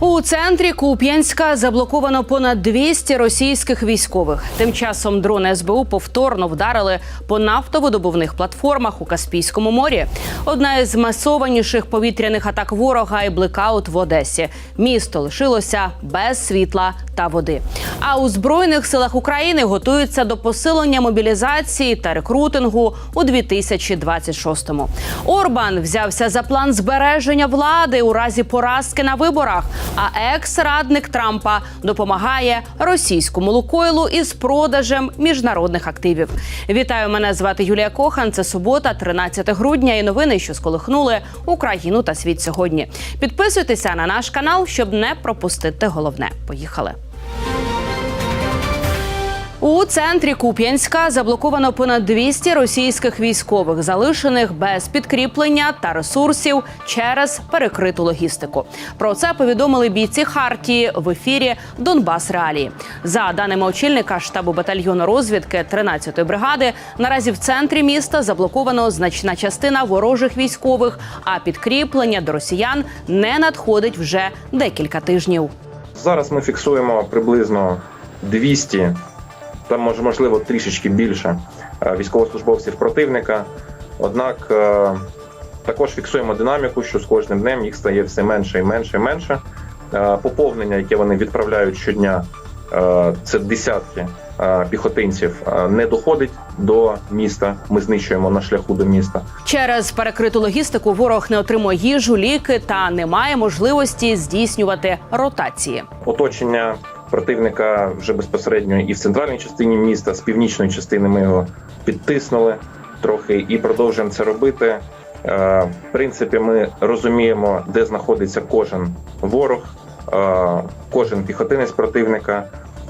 У центрі Куп'янська заблоковано понад 200 російських військових. Тим часом дрони СБУ повторно вдарили по нафтовидобувних платформах у Каспійському морі. Одна із масованіших повітряних атак ворога і блекаут в Одесі. Місто лишилося без світла та води. А у збройних силах України готуються до посилення мобілізації та рекрутингу у 2026-му. Орбан взявся за план збереження влади у разі поразки на виборах. А екс-радник Трампа допомагає російському Лукойлу із продажем міжнародних активів. Вітаю, мене звати Юлія Кохан. Це субота, 13 грудня. І новини, що сколихнули Україну та світ сьогодні. Підписуйтеся на наш канал, щоб не пропустити головне. Поїхали. У центрі Куп'янська заблоковано понад 200 російських військових, залишених без підкріплення та ресурсів через перекриту логістику. Про це повідомили бійці Хартії в ефірі Донбас Реалії. За даними очільника штабу батальйону розвідки 13-ї бригади, наразі в центрі міста заблоковано значна частина ворожих військових, а підкріплення до росіян не надходить вже декілька тижнів. Зараз ми фіксуємо приблизно 200, там може можливо трішечки більше е, військовослужбовців противника. Однак е, також фіксуємо динаміку, що з кожним днем їх стає все менше і менше і менше. Е, Поповнення, яке вони відправляють щодня, це десятки піхотинців, не доходить до міста. Ми знищуємо на шляху до міста. Через перекриту логістику ворог не отримує їжу, ліки та не має можливості здійснювати ротації. оточення противника вже безпосередньо і в центральній частині міста, з північної частини ми його підтиснули трохи і продовжуємо це робити. Е, В принципі, ми розуміємо, де знаходиться кожен ворог, е, кожен піхотинець противника.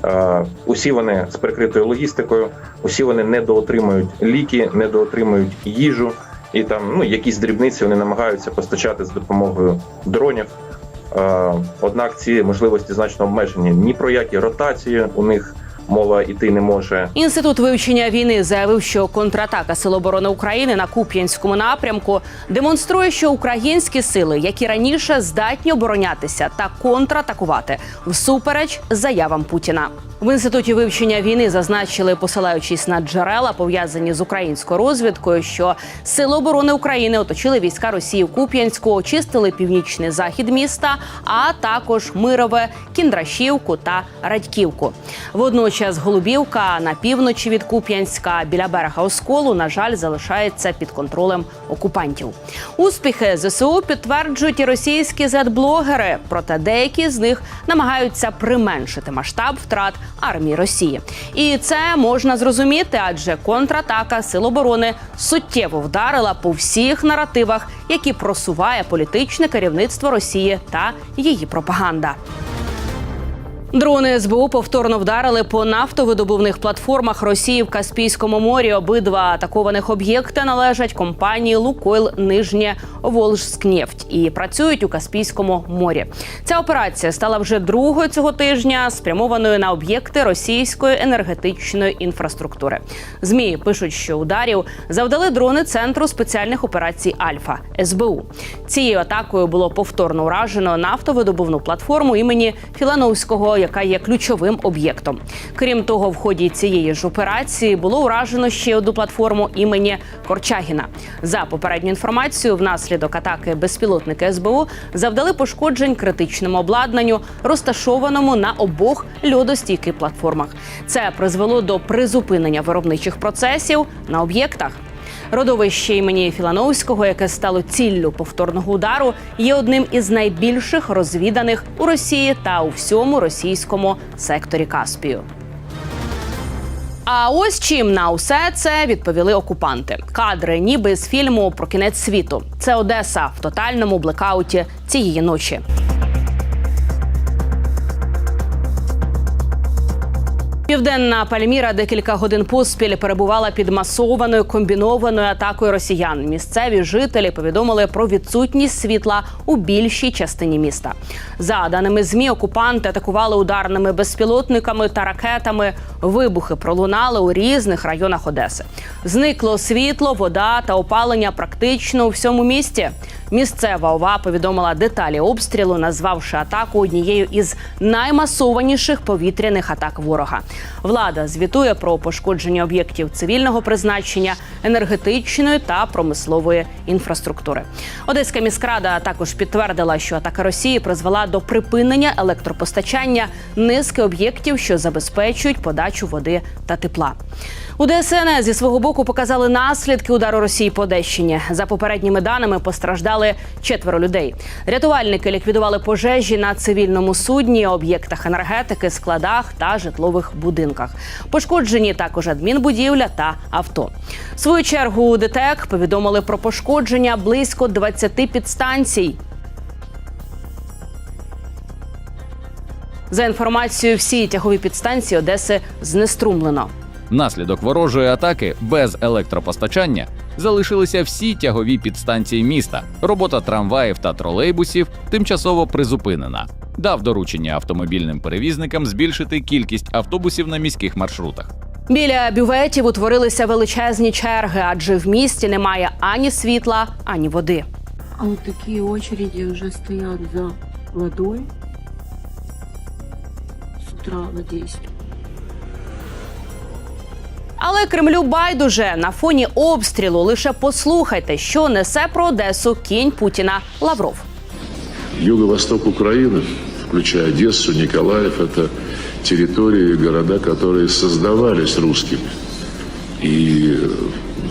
Е, Усі вони з перекритою логістикою, усі вони недоотримують ліки, недоотримують їжу, і там ну якісь дрібниці вони намагаються постачати з допомогою дронів. Е, Однак ці можливості значно обмежені. Ні про які ротації у них мова йти не може. Інститут вивчення війни заявив, що контратака Сил оборони України на Куп'янському напрямку демонструє, що українські сили, які раніше здатні оборонятися та контратакувати, всупереч заявам Путіна. В інституті вивчення війни зазначили, посилаючись на джерела, пов'язані з українською розвідкою, що сили оборони України оточили війська Росії в Куп'янську, очистили північний захід міста, а також Мирове, Кіндрашівку та Радьківку. Водночас Голубівка на півночі від Куп'янська біля берега Осколу, на жаль, залишається під контролем окупантів. Успіхи ЗСУ підтверджують і російські зет-блогери, проте деякі з них намагаються применшити масштаб втрат армії Росії. І це можна зрозуміти, адже контратака Сил оборони суттєво вдарила по всіх наративах, які просуває політичне керівництво Росії та її пропаганда. Дрони СБУ повторно вдарили по нафтовидобувних платформах Росії в Каспійському морі. Обидва атакованих об'єкти належать компанії Лукойл Нижнє Волжскнефть і працюють у Каспійському морі. Ця операція стала вже другою цього тижня, спрямованою на об'єкти російської енергетичної інфраструктури. Змі пишуть, що ударів завдали дрони центру спеціальних операцій Альфа СБУ. Цією атакою було повторно уражено нафтовидобувну платформу імені Філановського, яка є ключовим об'єктом. Крім того, в ході цієї ж операції було уражено ще одну платформу імені Корчагіна. За попередню інформацію, внаслідок атаки безпілотники СБУ завдали пошкоджень критичному обладнанню, розташованому на обох льодостійких платформах. Це призвело до призупинення виробничих процесів на об'єктах. Родовище імені Філановського, яке стало ціллю повторного удару, є одним із найбільших розвіданих у Росії та у всьому російському секторі Каспію. А ось чим на усе це відповіли окупанти. Кадри, ніби з фільму про кінець світу. Це Одеса в тотальному блекауті цієї ночі. Південна Пальміра декілька годин поспіль перебувала під масованою комбінованою атакою росіян. Місцеві жителі повідомили про відсутність світла у більшій частині міста. За даними змі, окупанти атакували ударними безпілотниками та ракетами. Вибухи пролунали у різних районах Одеси. Зникло світло, вода та опалення практично у всьому місті. Місцева ОВА повідомила деталі обстрілу, назвавши атаку однією із наймасованіших повітряних атак ворога. Влада звітує про пошкодження об'єктів цивільного призначення, енергетичної та промислової інфраструктури. Одеська міськрада також підтвердила, що атака Росії призвела до припинення електропостачання низки об'єктів, що забезпечують подачу води та тепла. У ДСНС зі свого боку показали наслідки удару Росії по Одещині. За попередніми даними постраждали четверо людей. Рятувальники ліквідували пожежі на цивільному судні, об'єктах енергетики, складах та житлових будинках. Пошкоджені також адмінбудівля та авто. В свою чергу у ДТЕК повідомили про пошкодження близько 20 підстанцій. За інформацією, всі тягові підстанції Одеси знеструмлено. Внаслідок ворожої атаки без електропостачання залишилися всі тягові підстанції міста. Робота трамваїв та тролейбусів тимчасово призупинена. Дав доручення автомобільним перевізникам збільшити кількість автобусів на міських маршрутах. Біля бюветів утворилися величезні черги, адже в місті немає ані світла, ані води. А вот такие очереди уже стоят за водой с утра в Одессе. Але Кремлю байдуже на фоні обстрілу. Лише послухайте, що несе про Одесу кінь Путіна Лавров. Юго-восток Украины, включая Одессу, Николаев, это территории и города, которые создавались русскими. И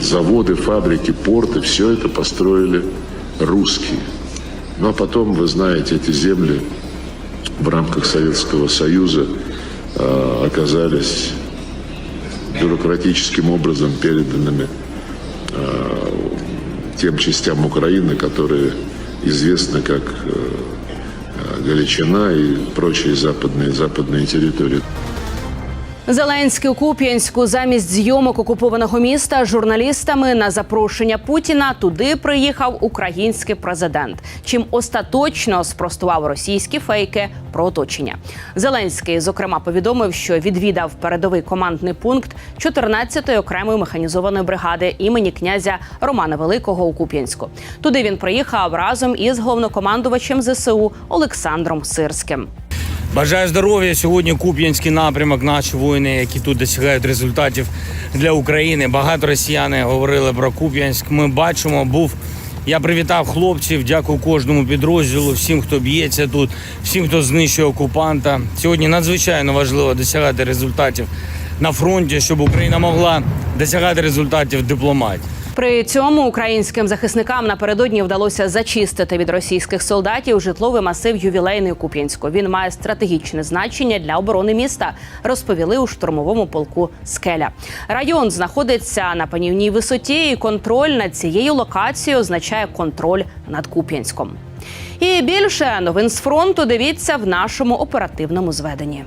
заводы, фабрики, порты, все это построили русские. Ну а потом, вы знаете, эти земли в рамках Советского Союза э, оказались бюрократическим образом переданными э, тем частям Украины, которые известны как э, э, Галичина и прочие западные, западные территории. Зеленський у Куп'янську замість зйомок окупованого міста журналістами на запрошення Путіна туди приїхав український президент. Чим остаточно спростував російські фейки про оточення. Зеленський, зокрема, повідомив, що відвідав передовий командний пункт 14-ї окремої механізованої бригади імені князя Романа Великого у Куп'янську. Туди він приїхав разом із головнокомандувачем ЗСУ Олександром Сирським. Бажаю здоров'я. Сьогодні Куп'янський напрямок. Наші воїни, які тут досягають результатів для України. Багато росіяни говорили про Куп'янськ. Ми бачимо, був. Я привітав хлопців. Дякую кожному підрозділу, всім, хто б'ється тут, всім, хто знищує окупанта. Сьогодні надзвичайно важливо досягати результатів на фронті, щоб Україна могла досягати результатів дипломатії. При цьому українським захисникам напередодні вдалося зачистити від російських солдатів житловий масив ювілейний Куп'янську. Він має стратегічне значення для оборони міста. Розповіли у штурмовому полку Скеля. Район знаходиться на панівній висоті, і контроль над цією локацією означає контроль над Куп'янськом. І більше новин з фронту дивіться в нашому оперативному зведенні.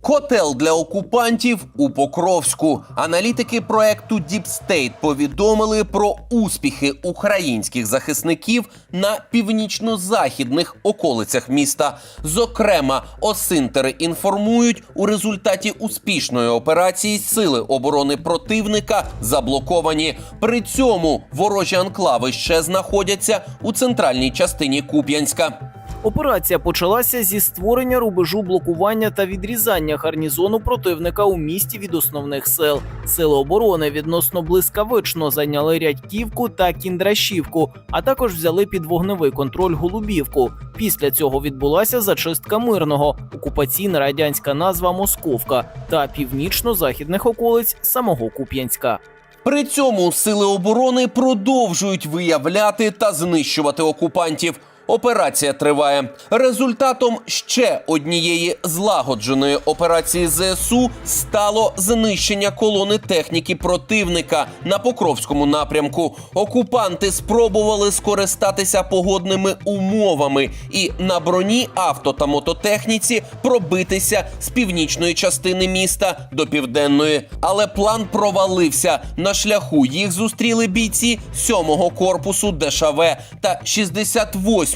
Котел для окупантів у Покровську. Аналітики проекту State повідомили про успіхи українських захисників на північно-західних околицях міста. Зокрема, осинтери інформують, у результаті успішної операції сили оборони противника заблоковані. При цьому ворожі анклави ще знаходяться у центральній частині Куп'янська. Операція почалася зі створення рубежу блокування та відрізання гарнізону противника у місті від основних сил. Сили оборони відносно блискавично зайняли Рядьківку та Кіндрашівку, а також взяли під вогневий контроль Голубівку. Після цього відбулася зачистка мирного, окупаційна радянська назва Московка та північно-західних околиць самого Куп'янська. При цьому сили оборони продовжують виявляти та знищувати окупантів. Операція триває. Результатом ще однієї злагодженої операції ЗСУ стало знищення колони техніки противника на Покровському напрямку. Окупанти спробували скористатися погодними умовами і на броні авто та мототехніці пробитися з північної частини міста до південної. Але план провалився. На шляху їх зустріли бійці 7-го корпусу ДШВ та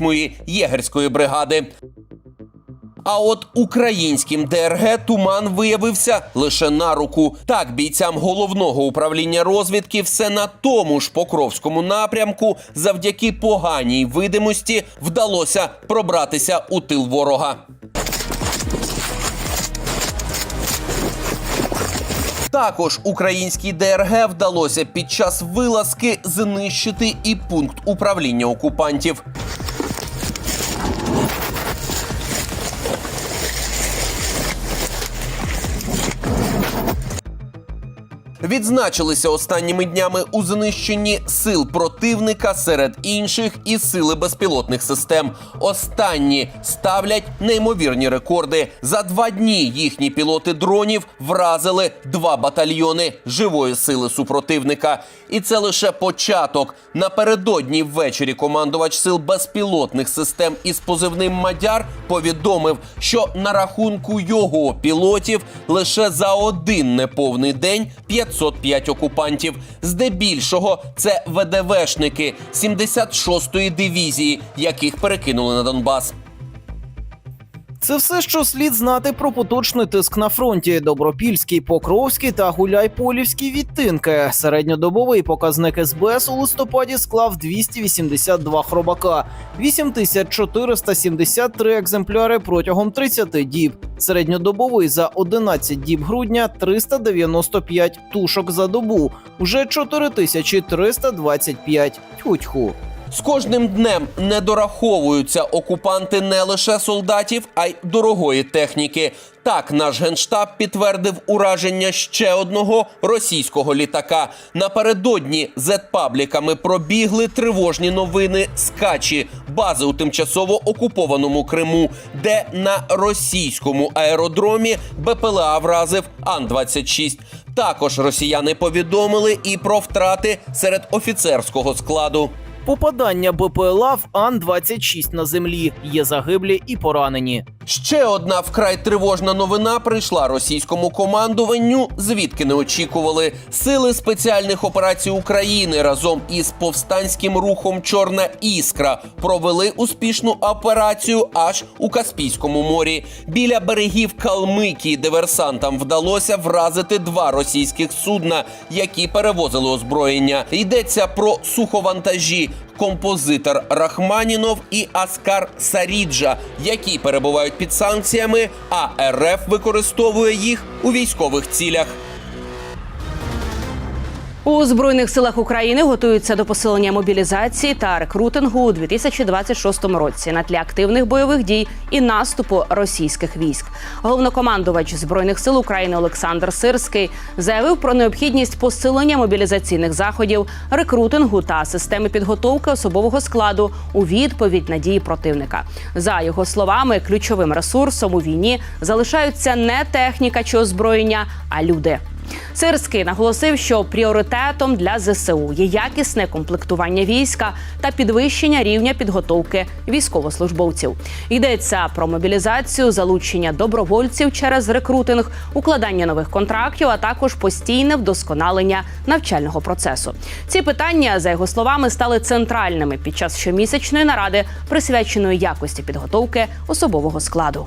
68-ї єгерської бригади. А от українським ДРГ туман виявився лише на руку. Так, бійцям головного управління розвідки все на тому ж Покровському напрямку завдяки поганій видимості вдалося пробратися у тил ворога. Також українській ДРГ вдалося під час вилазки знищити і пункт управління окупантів. Відзначилися останніми днями у знищенні сил противника серед інших і сили безпілотних систем. Останні ставлять неймовірні рекорди. За два дні їхні пілоти дронів вразили два батальйони живої сили супротивника. І це лише початок. Напередодні ввечері командувач сил безпілотних систем із позивним Мадяр повідомив, що на рахунку його пілотів лише за один неповний день 505 окупантів. Здебільшого це ВДВшники 76-ї дивізії, яких перекинули на Донбас. Це все, що слід знати про поточний тиск на фронті: Добропільський, Покровський та Гуляйполівський відтинки. Середньодобовий показник СБС у листопаді склав 282 хробака, 8473 екземпляри протягом 30 діб. Середньодобовий за 11 діб грудня 395 тушок за добу, уже 4325 тьху-тьху. З кожним днем не дораховуються окупанти не лише солдатів, а й дорогої техніки. Так, наш генштаб підтвердив ураження ще одного російського літака. Напередодні зетпабліками пробігли тривожні новини з Качі, бази у тимчасово окупованому Криму, де на російському аеродромі БПЛА вразив Ан-26. Також росіяни повідомили і про втрати серед офіцерського складу. Попадання БПЛА в Ан-26 на землі. Є загиблі і поранені. Ще одна вкрай тривожна новина прийшла російському командуванню, звідки не очікували. Сили спеціальних операцій України разом із повстанським рухом Чорна іскра провели успішну операцію аж у Каспійському морі. Біля берегів Калмикії диверсантам вдалося вразити два російських судна, які перевозили озброєння. Йдеться про суховантажі. Композитор Рахманінов і Аскар Саріджа, які перебувають під санкціями, а РФ використовує їх у військових цілях. У збройних силах України готуються до посилення мобілізації та рекрутингу у 2026 році на тлі активних бойових дій і наступу російських військ. Головнокомандувач збройних сил України Олександр Сирський заявив про необхідність посилення мобілізаційних заходів, рекрутингу та системи підготовки особового складу у відповідь на дії противника. За його словами, ключовим ресурсом у війні залишаються не техніка чи озброєння, а люди. Сирський наголосив, що пріоритетом для ЗСУ є якісне комплектування війська та підвищення рівня підготовки військовослужбовців. Йдеться про мобілізацію, залучення добровольців через рекрутинг, укладання нових контрактів, а також постійне вдосконалення навчального процесу. Ці питання, за його словами, стали центральними під час щомісячної наради, присвяченої якості підготовки особового складу.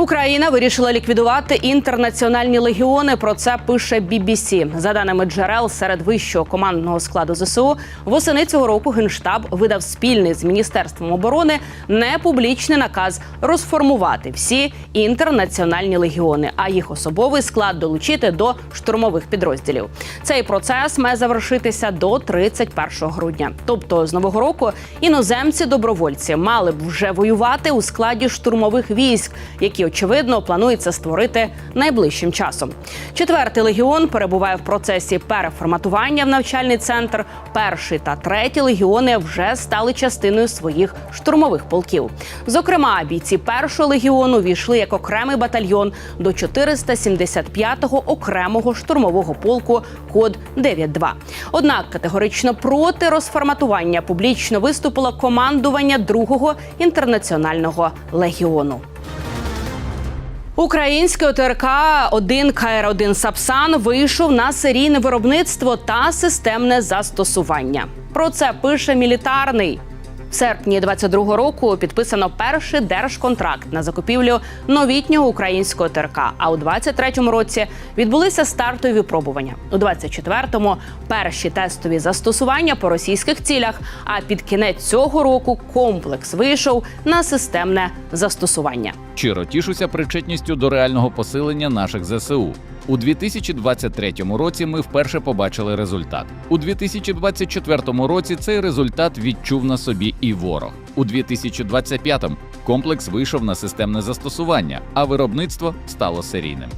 Україна вирішила ліквідувати інтернаціональні легіони. Про це пише BBC. За даними джерел серед вищого командного складу ЗСУ, восени цього року генштаб видав спільний з міністерством оборони непублічний наказ розформувати всі інтернаціональні легіони, а їх особовий склад долучити до штурмових підрозділів. Цей процес має завершитися до 31 грудня. Тобто з нового року іноземці добровольці мали б вже воювати у складі штурмових військ, які очевидно планується створити найближчим часом. Четвертий легіон перебуває в процесі переформатування в навчальний центр. Перший та третій легіони вже стали частиною своїх штурмових полків. Зокрема, бійці першого легіону війшли як окремий батальйон до 475-го окремого штурмового полку код 92. Однак категорично проти розформатування публічно виступило командування другого інтернаціонального легіону. Український ОТРК 1 КР-1 Сапсан вийшов на серійне виробництво та системне застосування. Про це пише мілітарний. В серпні 22-го року підписано перший держконтракт на закупівлю новітнього українського ТРК. А у 23-му році відбулися стартові випробування. У 24-му – перші тестові застосування по російських цілях. А під кінець цього року комплекс вийшов на системне застосування. Щиро тішуся причетністю до реального посилення наших ЗСУ. У 2023 році ми вперше побачили результат. У 2024 році цей результат відчув на собі і ворог. У 2025 комплекс вийшов на системне застосування, а виробництво стало серійним.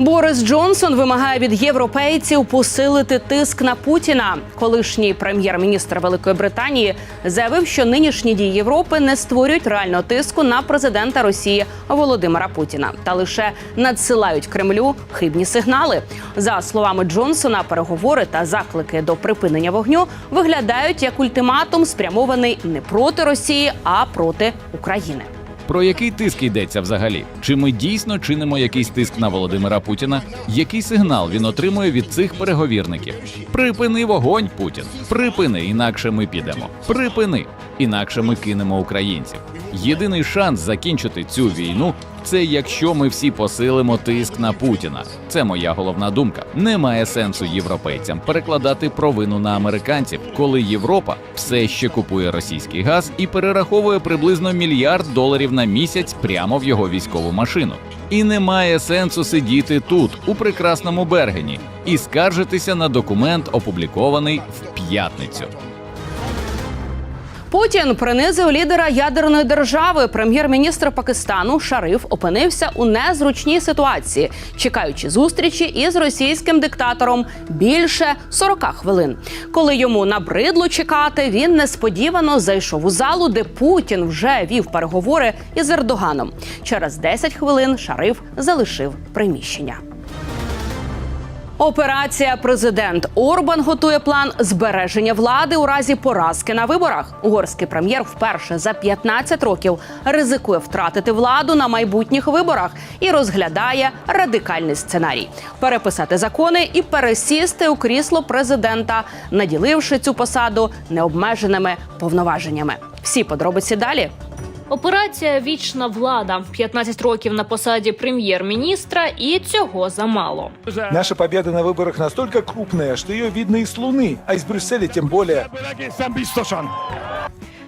Борис Джонсон вимагає від європейців посилити тиск на Путіна. Колишній прем'єр-міністр Великої Британії заявив, що нинішні дії Європи не створюють реального тиску на президента Росії Володимира Путіна та лише надсилають Кремлю хибні сигнали. За словами Джонсона, переговори та заклики до припинення вогню виглядають як ультиматум, спрямований не проти Росії, а проти України. Про який тиск йдеться взагалі? Чи ми дійсно чинимо якийсь тиск на Володимира Путіна? Який сигнал він отримує від цих переговірників? Припини вогонь, Путін. Припини, інакше ми підемо. Припини, інакше ми кинемо українців. Єдиний шанс закінчити цю війну це якщо ми всі посилимо тиск на Путіна. Це моя головна думка. Немає сенсу європейцям перекладати провину на американців, коли Європа все ще купує російський газ і перераховує приблизно мільярд доларів на місяць прямо в його військову машину. І немає сенсу сидіти тут, у прекрасному Бергені, і скаржитися на документ, опублікований в п'ятницю. Путін принизив лідера ядерної держави. Прем'єр-міністр Пакистану Шариф опинився у незручній ситуації, чекаючи зустрічі із російським диктатором більше 40 хвилин. Коли йому набридло чекати, він несподівано зайшов у залу, де Путін вже вів переговори із Ердоганом. Через 10 хвилин Шариф залишив приміщення. Операція Президент Орбан готує план збереження влади у разі поразки на виборах. Угорський прем'єр вперше за 15 років ризикує втратити владу на майбутніх виборах і розглядає радикальний сценарій: переписати закони і пересісти у крісло президента, наділивши цю посаду необмеженими повноваженнями. Всі подробиці далі. Операція Вічна влада 15 років на посаді прем'єр-міністра, і цього замало. Наша победа на выборах настолько крупная, что ее видно и с Луны, а из Брюсселя тем более.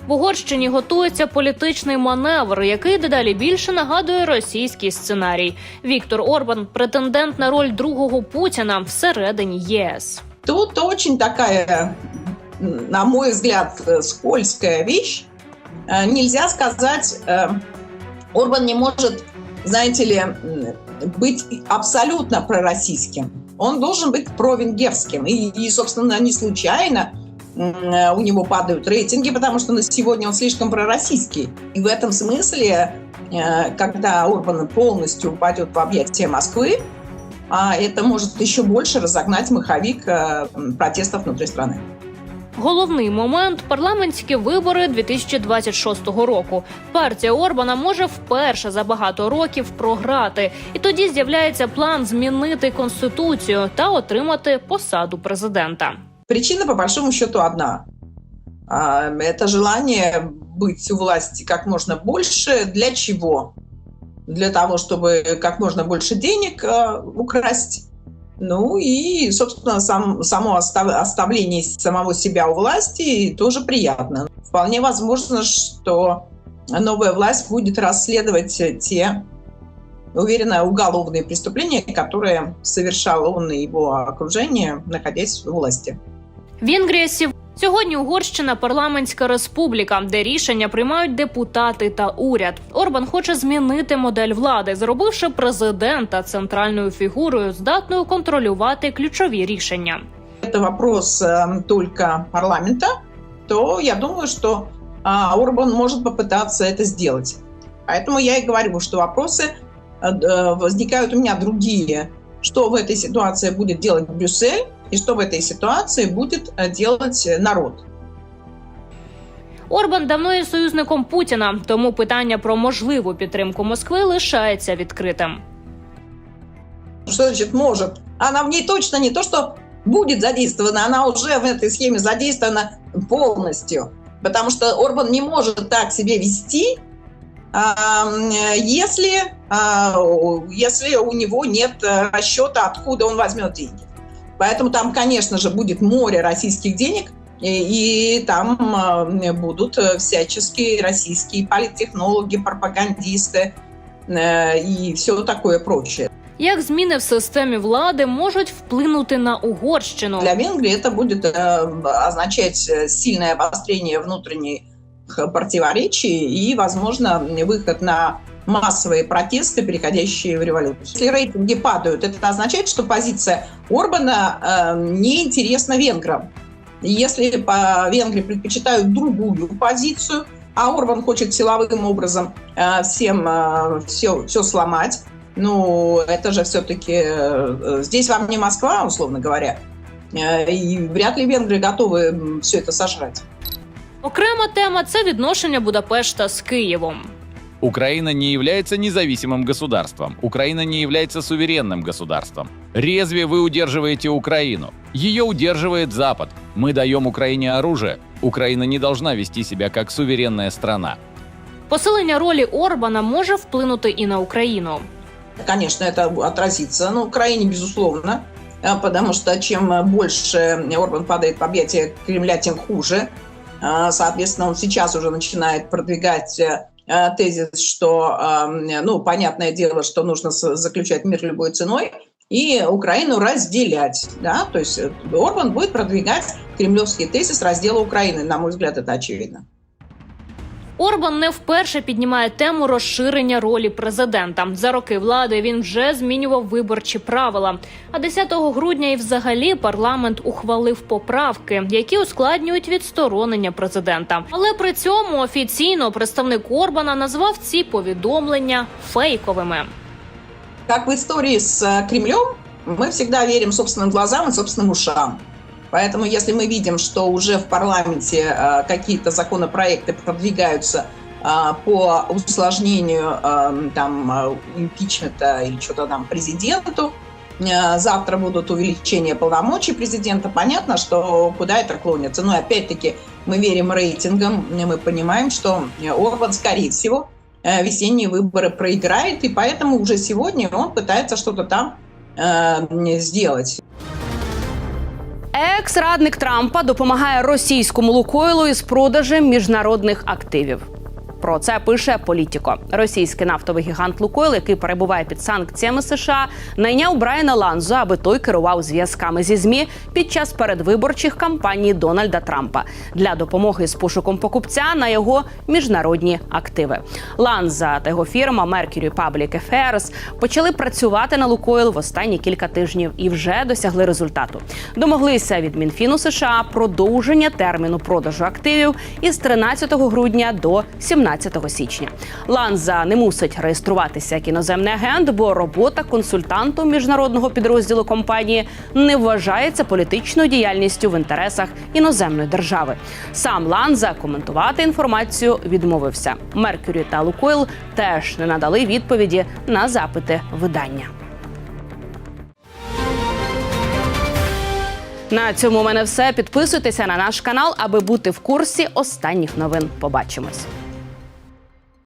В Угорщині готується політичний маневр, який дедалі більше нагадує російський сценарій. Віктор Орбан претендент на роль другого Путіна всередині ЄС. Тут очень такая, м, на мой взгляд, э, скользкая вещь. Э, Нельзя сказать, э, Орбан не может, знаете ли, быть абсолютно пророссийским. Он должен быть провенгерским. И, и, собственно, не случайно э, у него падают рейтинги, потому что на сегодня он слишком пророссийский. И в этом смысле, когда Орбан полностью упадет в объятия Москвы, а это может еще больше разогнать маховик протестов внутри страны. Головний момент парламентські вибори 2026 року. Партія Орбана може вперше за багато років програти, і тоді з'являється план змінити конституцію та отримати посаду президента. Причина, по большому счету, одна. А, Это желание быть у власти как можно больше. Для чего? Для того, чтобы как можно больше денег э, украсть. Ну и, собственно, сам, само остав- оставление самого себя у власти тоже приятно. Вполне возможно, что новая власть будет расследовать те, уверенно, уголовные преступления, которые совершал он и его окружение, находясь в власти. Венгрія сів сьогодні Угорщина парламентська республіка, де рішення приймають депутати та уряд. Орбан хоче змінити модель влади, зробивши президента центральною фігурою, здатною контролювати ключові рішення. это вопрос э, только парламента, то я думаю, что а, Орбан может попытаться это сделать. Поэтому я и говорю, что вопросы э, д- возникают у меня другие. Что в этой ситуации будет делать Брюссель и что в этой ситуации будет э, делать э, народ. Орбан давно є союзником Путіна, тому питання про можливу підтримку Москви лишається відкритим. Что значит может? Она в ней точно не то, что будет задействована, она уже в этой схеме задействована полностью. Потому что Орбан не может так себя вести, а, м, если, а, если у него нет э, расчета, откуда он возьмет деньги. Поэтому там, конечно же, будет море российских денег, и, там э, будут э, всяческие российские политтехнологи, пропагандисты э, и все такое прочее. Як зміни в системі влади можуть вплинути на Угорщину? Для Венгрии это будет означать сильное обострение внутренних противоречий и, возможно, выход на массовые протесты, переходящие в революцию. Если рейтинги падают, это означает, что позиция Орбана э, неинтересна венграм. Если по Венгрии предпочитают другую позицию, а Орбан хочет силовым образом э, всем э, все, все сломать, ну, это же все-таки э, здесь вам не Москва, условно говоря, э, и вряд ли венгры готовы все это сожрать. Окрема тема це відношення Будапешта з Києвом. Украина не является независимым государством. Украина не является суверенным государством. Резве вы удерживаете Украину. Ее удерживает Запад. Мы даем Украине оружие. Украина не должна вести себя как суверенная страна. Посилення ролі Орбана може вплинути і на Україну. Конечно, это отразится на Украине, безусловно, э, потому что чем больше Орбан падает в объятия Кремля, тем хуже. Э, Соответственно, он сейчас уже начинает продвигать э, тезис, что, э, ну, понятное дело, что нужно заключать мир любой ценой и Украину разделять. Да? То есть э, Орбан будет продвигать кремлевский тезис раздела Украины. На мой взгляд, это очевидно. Орбан не вперше піднімає тему розширення ролі президента. За роки влади він вже змінював виборчі правила. А 10 грудня і взагалі парламент ухвалив поправки, які ускладнюють відсторонення президента. Але при цьому офіційно представник Орбана назвав ці повідомлення фейковими. как в истории с э, Кремлем, мы всегда верим собственным глазам и собственным ушам. Поэтому если мы видим, что уже в парламенте э, какие-то законопроекты продвигаются э, по усложнению э, там э, импичмента или что-то там президенту, завтра будут увеличения полномочий президента, понятно, что куда это клонится. Но опять-таки мы верим рейтингам, мы понимаем, что Орбан, скорее всего, весенние выборы проиграет, и поэтому уже сегодня он пытается что-то там сделать. Екс-радник Трампа допомагає російському Лукойлу із продажем міжнародних активів. Про це пише Політіко. Російський нафтовий гігант Лукойл, який перебуває під санкціями США, найняв Брайана Ланзо, аби той керував зв'язками зі змі під час передвиборчих кампаній Дональда Трампа для допомоги з пошуком покупця на його міжнародні активи. Ланза та його фірма Mercury Public Affairs почали працювати на Лукойл в останні кілька тижнів і вже досягли результату. Домоглися від Мінфіну США продовження терміну продажу активів із 13 грудня до 17 січня. Ланза не мусить реєструватися як іноземний агент, бо робота консультантом міжнародного підрозділу компанії не вважається політичною діяльністю в інтересах іноземної держави. Сам Ланза коментувати інформацію відмовився. Меркюрі та Лукойл теж не надали відповіді на запити видання. На цьому у мене все. Підписуйтеся на наш канал, аби бути в курсі останніх новин. Побачимось.